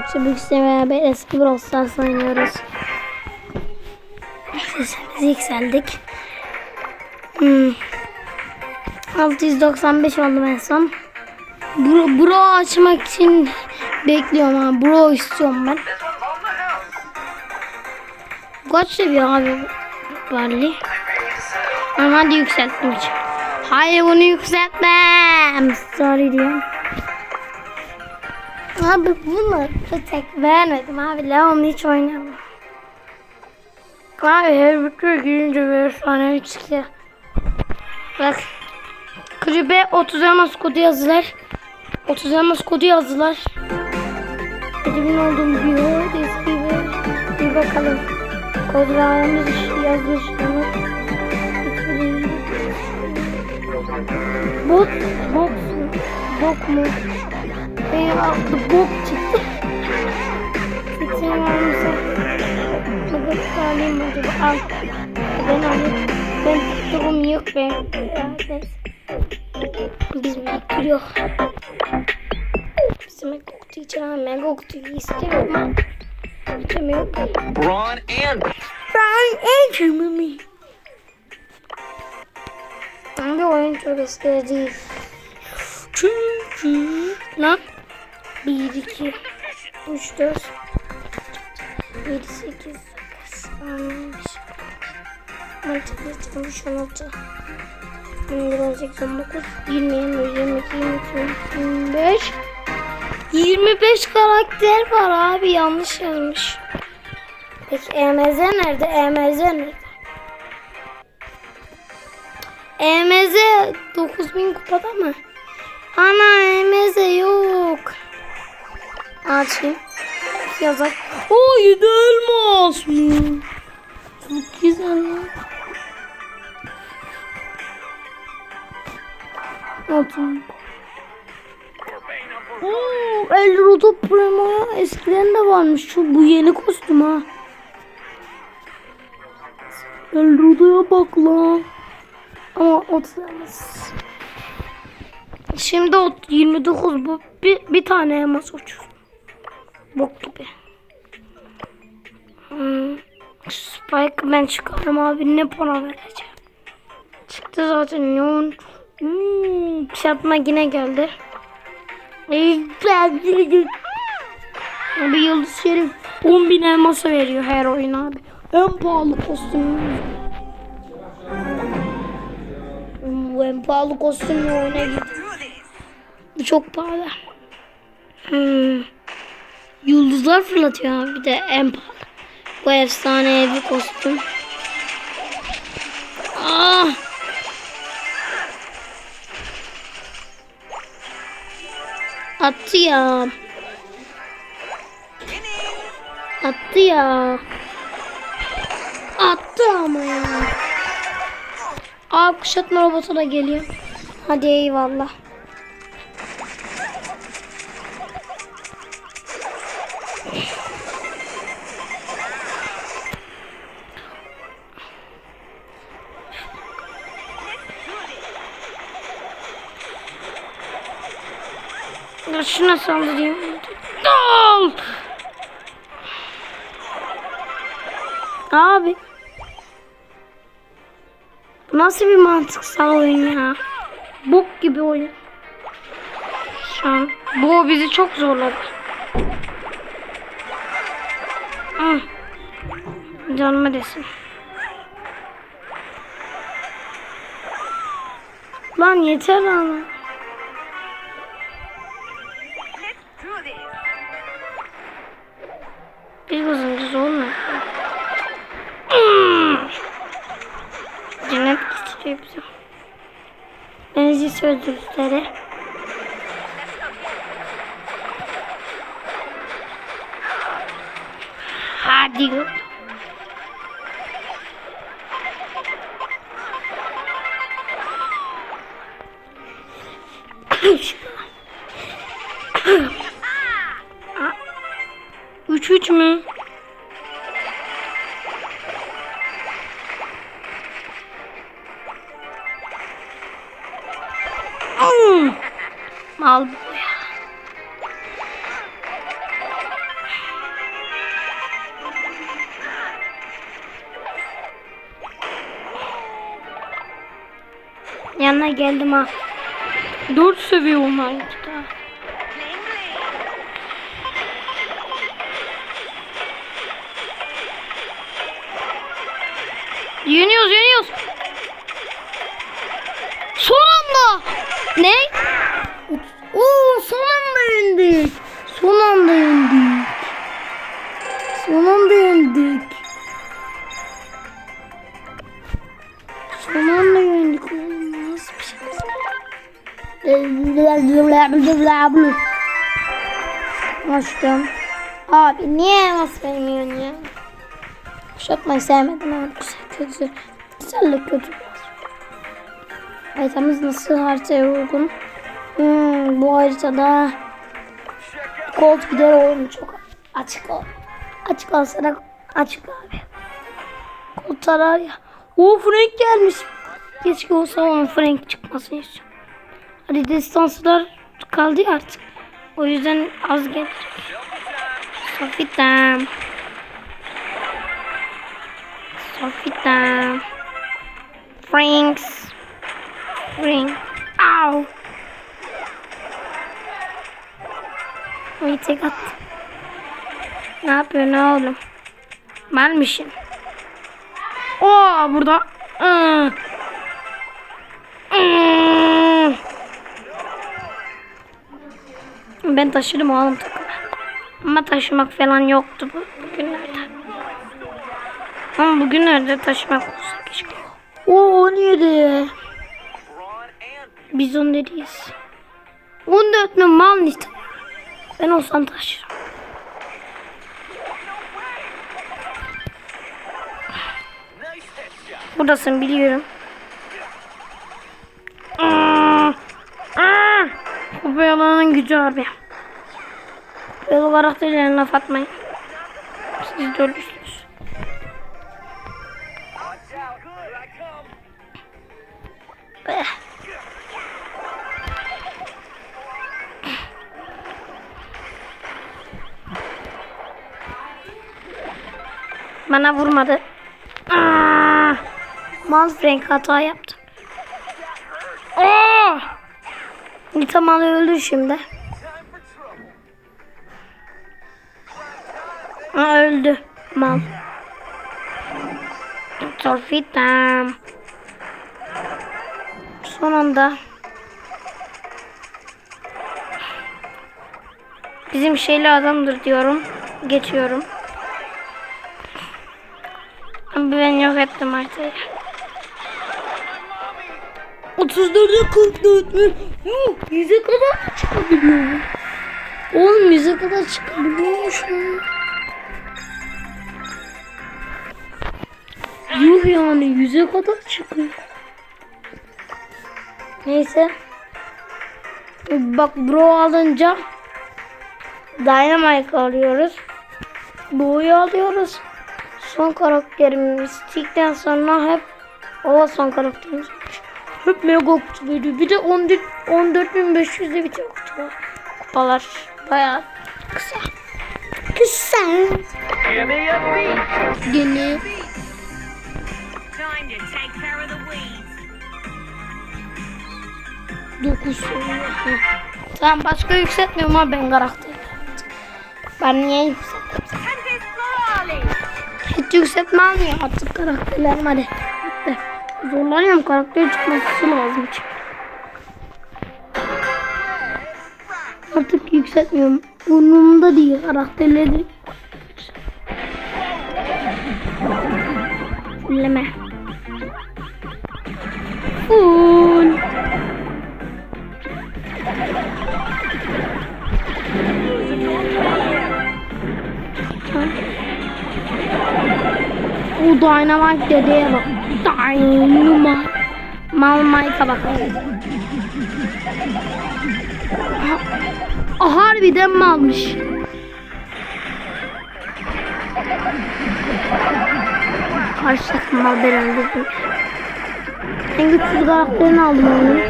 Akça Büyükse beraber eski Brawl Stars oynuyoruz. Sesimizi yükseldik. Hmm. 695 oldum en son. Bro, bro açmak için bekliyorum ha. Bro istiyorum ben. Kaç seviye abi Barley? Ama hadi yükselttim hiç. Hayır bunu yükseltmem. Sorry diyorum. Abi bunu tek vermedim abi. Leon hiç oynamam. Abi her bir girince bir efsane çıkıyor. Bak. Kulübe 30 elmas kodu yazdılar. 30 elmas kodu yazdılar. Edimin olduğum yol eski bir, bir bakalım. Kod vermiş yazmış onu. Bot, bok, bok mu? Benim aklım bok çıktı. Seçim varmışsa. Bakın alayım acaba? Al. Ben alayım. Ben tuttuğum yok be. Bizim ekür yok. Bizim kutu için mega kutuyu istiyorum ama. İçemiyorum. Ron and Ben içemiyorum. Ama oyun çok eski değil. Çünkü lan 1 2 3 4 7 8 9 10 11 12 16 17 18 19 20 21 22 23 25 25 karakter var abi yanlış yazmış. Peki EMZ nerede? EMZ nerede? EMZ 9000 kupada mı? Ana EMZ yok. Açayım. Yazar. O 7 elmas mı? Çok güzel ya. Altın. Oo, El Rodo Primo'ya eskiden de varmış. Şu bu yeni kostüm ha. El Rodo'ya bak lan. Ama 30 elmas. Şimdi o 29 bu. Bir, bir tane elmas uçur. Bok gibi. Hmm. Spike ben çıkarım abi ne para vereceğim. Çıktı zaten yoğun. Hmm. Çarpma yine geldi. Abi Yıldız Şerif 10 bin elmasa veriyor her oyun abi. En pahalı kostüm. Bu en pahalı kostümle oyuna. Bu çok pahalı. Hmm. Yıldızlar fırlatıyor bir de en pahalı. Bu efsanevi kostüm. Ah! Attı ya. Attı ya. Attı ama ya. Aa kuşatma robotu da geliyor. Hadi eyvallah. Ya şuna saldırayım. Dol! Abi. Nasıl bir mantıksal oyun ya? Bok gibi oyun. Şu an. Bu bizi çok zorladı. Hı. Canıma desin. Lan yeter ama. Benzi sözlükleri. Hadi yürü. Üç üç mü? Yanına geldim ha. Dört seviye onlar daha. Yeniyoruz yeniyoruz. Son anda. Ne? Oo son anda yendik. Son anda yendik. Son anda yendik. Açtım. Abi niye nasıl vermiyorsun ya? Kuşatmayı sevmedim abi. Güzel kötü. Güzellik kötü. Haritamız nasıl haritaya uygun? Hmm, bu haritada Colt gider oğlum çok açık ol. Açık olsana açık abi. Colt arar ya. Oo Frank gelmiş. Keşke olsa onun Frank çıkmasını istiyorum. Hadi distanslar kaldı artık. O yüzden az gelir. Sofitam. Sofitam. Franks. Frank. Ow. Ay tek attım. Ne yapıyor ne oğlum? Malmışım. Oo burada. Iı. Ben taşıdım oğlum takımı. Ama taşımak falan yoktu bu bugünlerde. Ama bugünlerde taşımak olsa keşke. Oo 17. Biz on dediyiz. 14 mi mal nişte. Ben olsam taşırım. Buradasın biliyorum. Bu yalanın gücü abi. Böyle karakterlerine laf atmayın. Siz de ölürsünüz. Bana vurmadı. Aa! Mal Frank hata yaptı. Aa! Nita mal öldü şimdi. Öldü. Mal. Torfitam. Son anda. Bizim şeyli adamdır diyorum. Geçiyorum. Ben yok ettim haritayı. 34'e 44 mü? Yuh, 100'e kadar çıkabiliyor. Oğlum 100'e kadar çıkabiliyormuş ya. Yuh yani 100'e kadar çıkıyor. Neyse. Bak bro alınca Dynamite alıyoruz. Bo'yu alıyoruz. Son karakterimiz Stick'ten sonra hep o son karakterimiz. Hep mega kutu veriyor. Bir de 14 14.500'de bitiyor kutular. Kupalar bayağı kısa. Kısa. Gene. 9 Tamam başka yükseltmiyorum ama ben karakteri. Ben niye Ferrari. Hiç yükseltme almıyor artık karakterlerim hadi. Bitti. Zorlanıyorum karakter çıkması lazım için. Artık yükseltmiyorum. Umurumda değil karakterleri. Fulleme. Full. O Dynamite dedeye bak. Dynamite. Malmite'a bak. Aha, harbiden malmış. Karşı takım mal ben öldürdüm. En güçsüz karakterini aldım onu.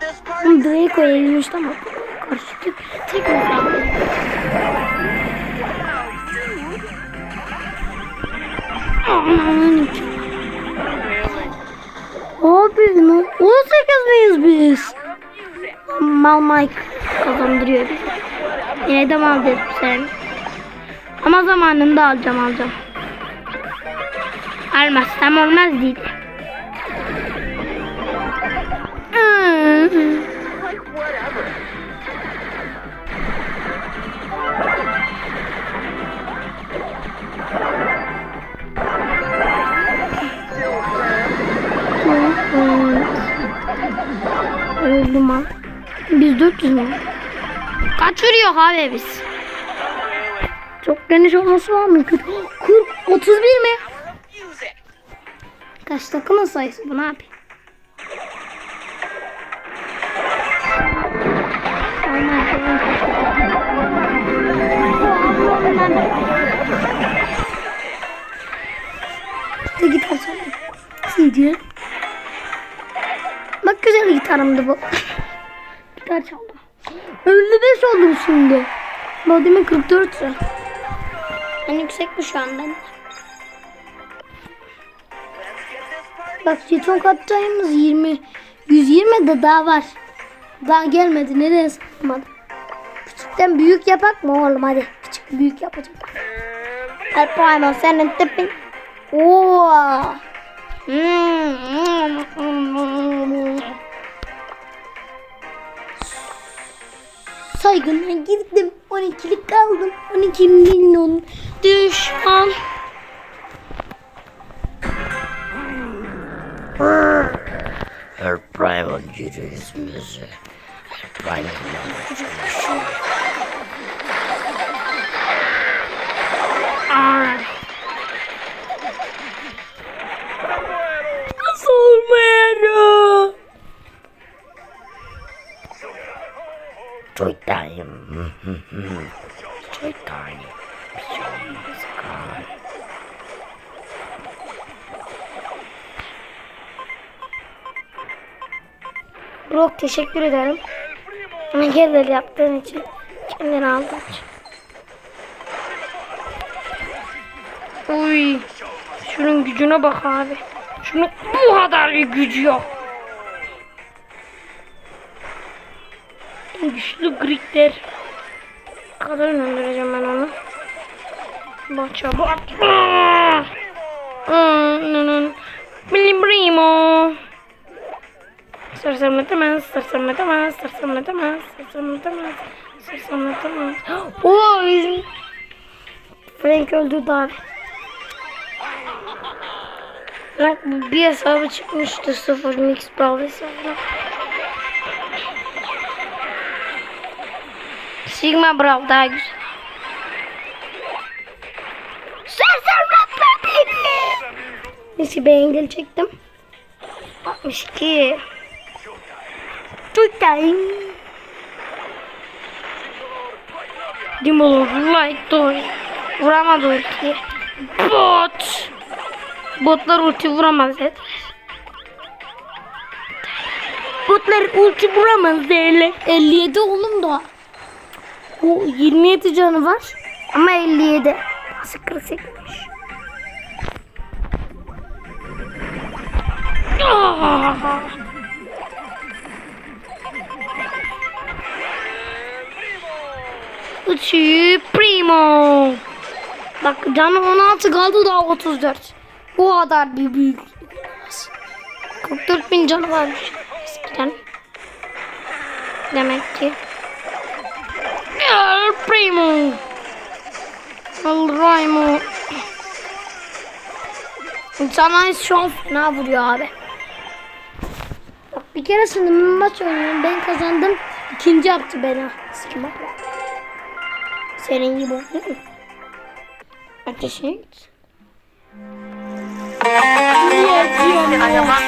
This party. Ama karşı tek, tek mesela. Aman. Abi 18 miyiz biz? Mal Mike kazandırıyor bizi. Yine de mal dedim sen. Ama zamanında alacağım alacağım. Almazsam olmaz dedi. Öldüm ha. Biz 400 mü? Kaç veriyor abi biz? Çok geniş olması var mı? 40, 40 31 mi? Kaç takımın sayısı bu ne yapayım? Gitar çaldım. CD. Bak güzel gitarımdı bu. Gitar çaldım. 55 oldum şimdi. Modemin 44 lira. En yüksek bu şu an bende. Bak jeton katacağımız 20 120 de daha var. Daha gelmedi. Nereye saklamadım? Küçükten büyük yapak mı oğlum hadi. Küçük büyük yapacağım. El Primo senin tipin. Oo. Hmm. Saygına girdim. 12'lik kaldım. 12 milyon düşman. Her primal yürüyüşümüzü. Her primal Joy time. Joy time. Brock teşekkür ederim. Bana gerileri yaptığın için. Kendini için. Uy. Şunun gücüne bak abi. Şunun bu kadar bir gücü yok. Güçlü Greekler. kadar öldüreceğim ben onu. Bak çabuk. Milli Primo. Sersemletemez, sersemletemez, sersemletemez, sersemletemez, sersemletemez. Oy! Frank öldürdü abi. Frank bir hesabı çıkmıştı sıfır mix brawl hesabına. Sigma brawl daha güzel. Neyse ben engel çektim. 62. Tutayım. Dimolo like doy. Vuramadı ultiyi. Bot. Botlar ulti vuramaz dediler. Botlar ulti vuramaz derler. 57 oğlum da. O 27 canı var. Ama 57. Nasıl 48'miş. Ah! Uçu Primo. Bak canı 16 kaldı daha 34. Bu kadar bir büyük. 44 bin canı varmış eskiden. Demek ki. El Primo. El Primo. Sana şu an fena vuruyor abi. Bak bir keresinde bir maç oynuyorum. Ben kazandım. İkinci yaptı beni. Sikim bak. Senin gibi oldu mu? Ateşe git. Aramak.